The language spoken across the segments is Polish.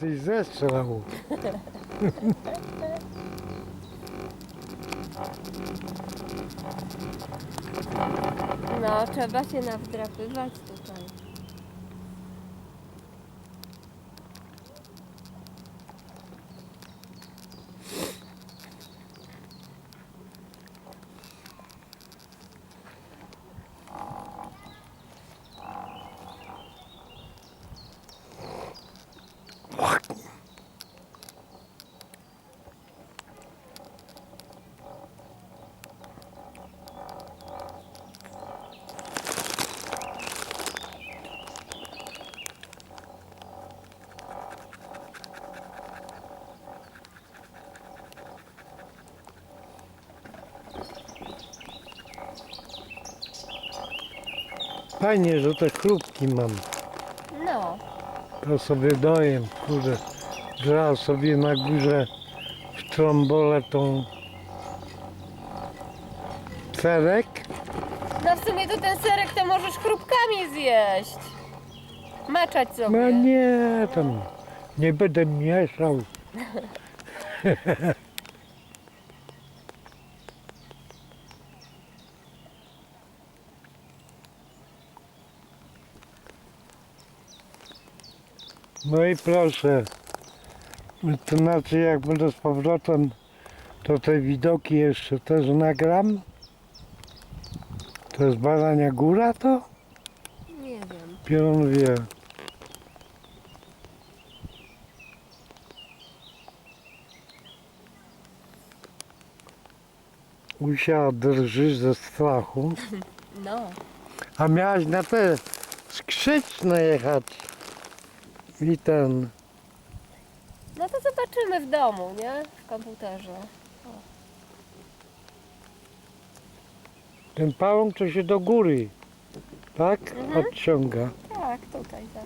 więcej zestrzelał. No, trzeba się nawdrapywać tutaj. Fajnie, że te chrupki mam. No, To sobie dojem, kurde. Żal sobie na górze w trombolę tą cerek. no w sumie to ten serek to możesz chrupkami zjeść. Maczać sobie. No nie, tam nie będę mieszał. No i proszę. To znaczy jak będę z powrotem, to te widoki jeszcze też nagram. To jest Barania Góra to? Nie wiem. Pion wie. Usia drży ze strachu. No. A miałaś na te skrzyczne jechać. I ten. No to zobaczymy w domu, nie? W komputerze. Ten pałąk to się do góry. Tak? Mhm. Odciąga. Tak, tutaj, tak.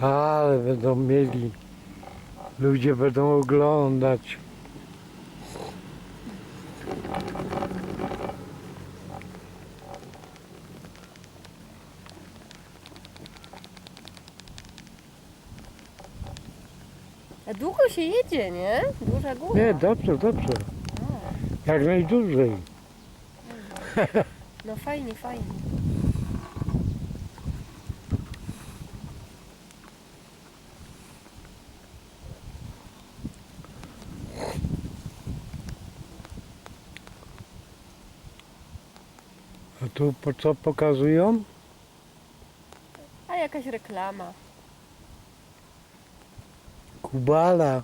Ale będą mieli. Ludzie będą oglądać. A nie? Duża góra. Nie, dobrze, dobrze. Jak najdłużej. No fajnie, fajnie. A tu po co pokazują? A jakaś reklama. Kubala.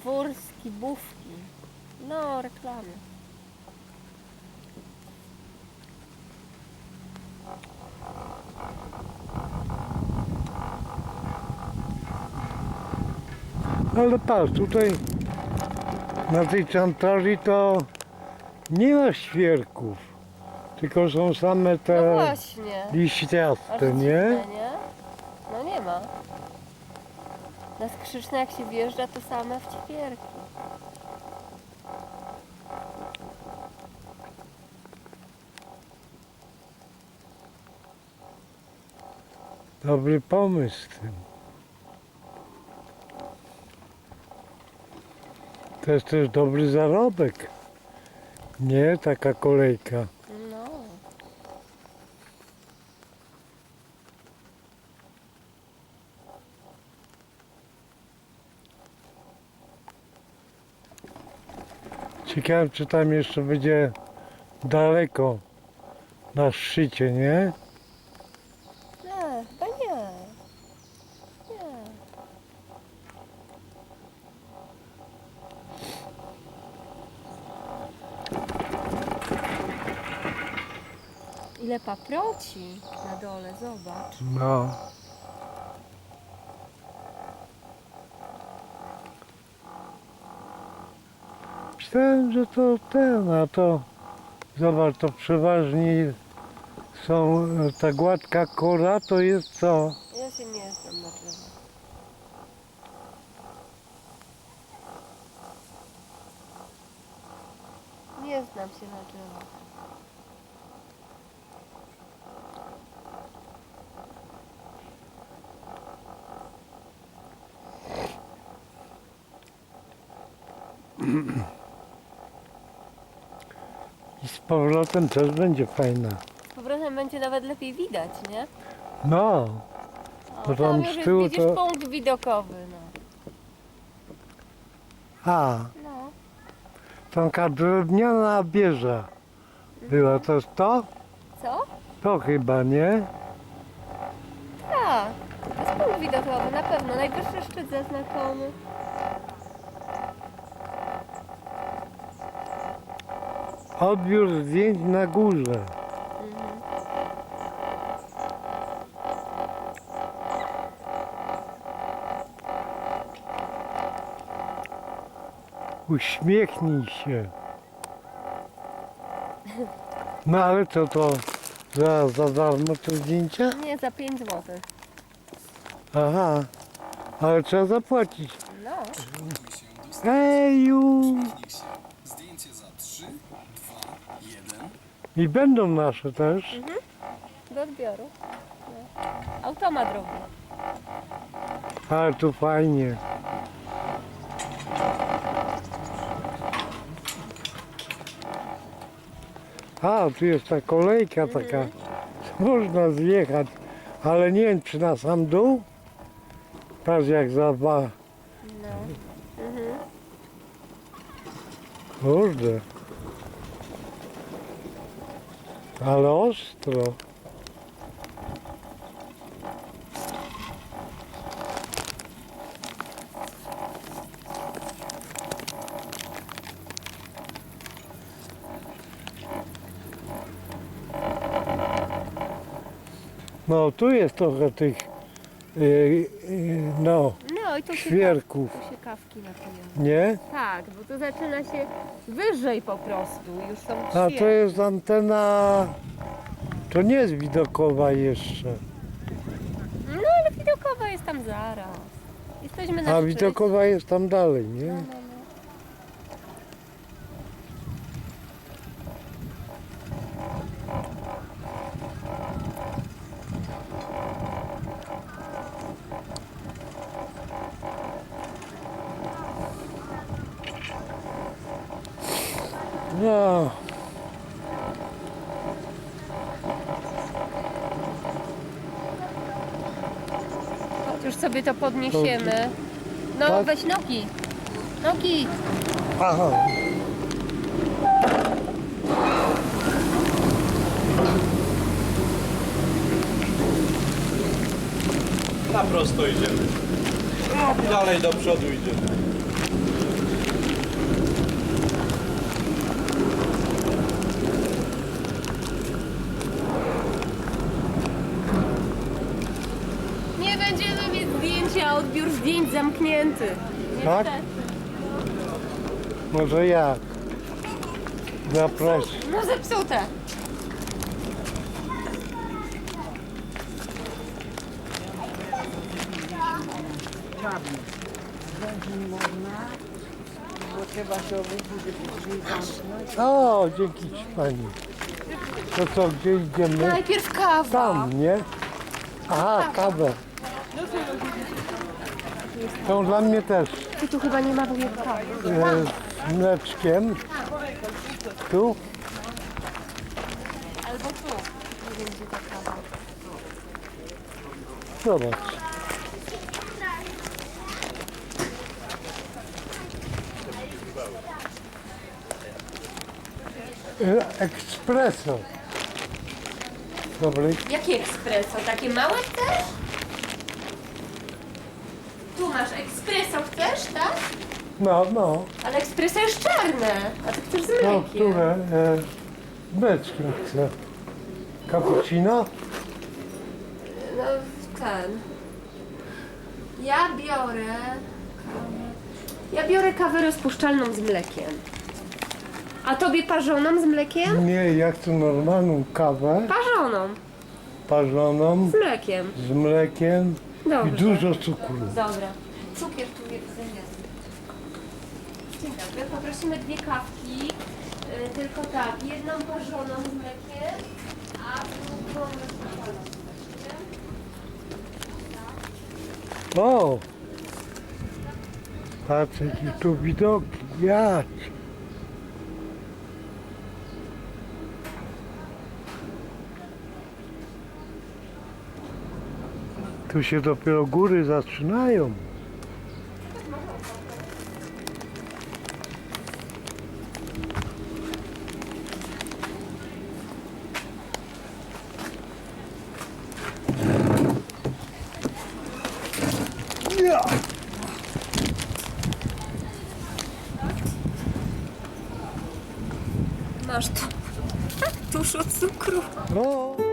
Dwór skibówki. No, reklamy. Ale patrz, tutaj na tej czantarii to nie ma świerków. Tylko są same No te właśnie. liściaste, Aż nie? dziwne, nie? No nie ma. Na skrzyczne jak się wjeżdża, to same wćwierki. Dobry pomysł tym. To jest też dobry zarobek. Nie taka kolejka. No. Ciekawe, czy tam jeszcze będzie daleko na szczycie, nie? Nie, chyba nie. Nie. Ile paproci na dole, zobacz. No. Myślałem, że to ten, a to zobacz, to przeważnie są e, ta gładka kora, to jest co? Ja się nie znam na drzewach. nam się nagrzewa. I z powrotem też będzie fajna. Z powrotem będzie nawet lepiej widać, nie? No, O, Bo tam tam z już tyłu widzisz to- punkt widokowy, no. a, no. taka drewniana bieża była. To jest to? Co? To chyba, nie? Tak, to jest punkt widokowy, na pewno. Najwyższy szczyt zaznaczony. Odbiór zdjęć na górze. Uśmiechnij się. No ale co to? Za, za darmo te zdjęcia? Nie, za 5 zł. Aha, ale trzeba zapłacić. No. Eju! I będą nasze też. Do odbioru. No. Automat robi. Ale tu fajnie. A, tu jest ta kolejka taka. Można zjechać, ale nie wiem czy na sam dół. Patrz jak zawa. No. Mhm. Kurde. Ale ostro. No tu jest trochę tych yy, yy, no No i tu się, świerków, tu się kawki napiją. nie? Tak, bo to zaczyna się wyżej po prostu. Już są A to świerki. jest antena. To nie jest widokowa jeszcze. No ale widokowa jest tam zaraz. Jesteśmy na A szczycie. widokowa jest tam dalej, nie? No. No, Chodź, Już sobie to podniesiemy. No Tak? weź nogi. Nogi. aha. Na prosto idziemy. No, dalej do przodu idziemy. Nie będziemy zdjęcia, odbiór zdjęć zamknięty. Tak? Może jak? Zapraszam. No zepsute. O, dzięki ci pani. To co, gdzie idziemy? Najpierw kawa. Tam, nie? Aha, kawę. To dla mnie też. Ty tu chyba nie ma wujek kawy. E, z mleczkiem. Tu? Albo tu. Nie wiem gdzie ta kawa. Zobacz. E, Espresso. Dobry. Jakie espresso? Takie małe chcesz? Masz espresso chcesz, tak? No, no. Ale espresso jest czarne, a ty chcesz z No, mlekiem. które? E, mleczkiem chcę. Cappuccino? No ten. Ja biorę. kawę- Ja biorę kawę rozpuszczalną z mlekiem. A tobie parzoną z mlekiem? Nie, ja chcę normalną kawę, Parzoną parzoną, z mlekiem. z mlekiem i Dobrze. dużo cukru. Dobra. Cukier tu jest zamiast. Dzień dobry, poprosimy dwie kawki. y, tylko tak, jedną parzoną z mlekiem, a drugą z mlekiem. O! Patrz jakie tu widoki, jak! Tu się dopiero góry zaczynają. Masz tu dużo cukru. O!